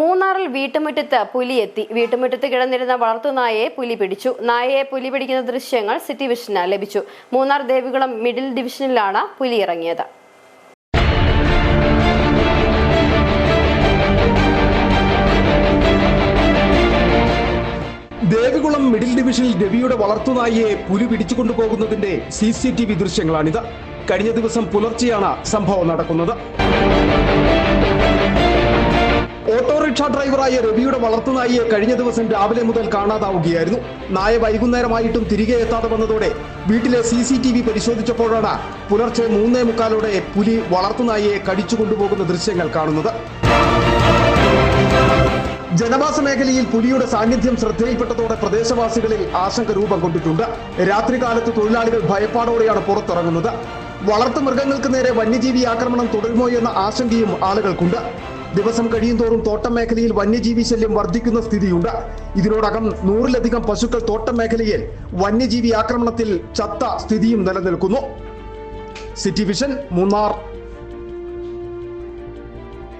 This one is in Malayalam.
മൂന്നാറിൽ വീട്ടുമുറ്റത്ത് പുലിയെത്തി. വീട്ടുമുറ്റത്ത് കിടന്നിരുന്ന വളർത്തുനായയെ പുലി പിടിച്ചു. നായയെ പുലി പിടിക്കുന്ന ദൃശ്യങ്ങൾ സിറ്റി വിഷന് ലഭിച്ചു. മൂന്നാർ ദേവികുളം മിഡിൽ ഡിവിഷനിലാണ് പുലി ഇറങ്ങിയത്. ദേവികുളം മിഡിൽ ഡിവിഷനിൽ രവിയുടെ വളർത്തുനായയെ പുലി പിടിച്ചുകൊണ്ടുപോകുന്നതിന്റെ സി സി ടി വി ദൃശ്യങ്ങളാണിത്. കഴിഞ്ഞ ദിവസം പുലർച്ചെയാണ് സംഭവം നടക്കുന്നത്. ഓട്ടോറിക്ഷ ഡ്രൈവറായ രവിയുടെ വളർത്തുനായിയെ കഴിഞ്ഞ ദിവസം രാവിലെ മുതൽ കാണാതാവുകയായിരുന്നു. നായ വൈകുന്നേരമായിട്ടും തിരികെ എത്താതെ വന്നതോടെ വീട്ടിലെ സി സി ടി വി പരിശോധിച്ചപ്പോഴാണ് പുലർച്ചെ മൂന്നേ മുക്കാലോടെ പുലി വളർത്തുനായിയെ കടിച്ചു കൊണ്ടുപോകുന്ന ദൃശ്യങ്ങൾ കാണുന്നത്. ജനവാസ മേഖലയിൽ പുലിയുടെ സാന്നിധ്യം ശ്രദ്ധയിൽപ്പെട്ടതോടെ പ്രദേശവാസികളിൽ ആശങ്ക രൂപം കൊണ്ടിട്ടുണ്ട്. രാത്രികാലത്ത് തൊഴിലാളികൾ ഭയപ്പാടോടെയാണ് പുറത്തിറങ്ങുന്നത്. വളർത്തു മൃഗങ്ങൾക്ക് നേരെ വന്യജീവി ആക്രമണം തുടരുമോ എന്ന ആശങ്കയും ആളുകൾക്കുണ്ട്. ദിവസം കഴിയും തോറും തോട്ടം മേഖലയിൽ വന്യജീവി ശല്യം വർദ്ധിക്കുന്ന സ്ഥിതിയുണ്ട്. ഇതിനോടകം നൂറിലധികം പശുക്കൾ തോട്ടം മേഖലയിൽ വന്യജീവി ആക്രമണത്തിൽ ചത്ത സ്ഥിതിയും നിലനിൽക്കുന്നു. City vision Munnar.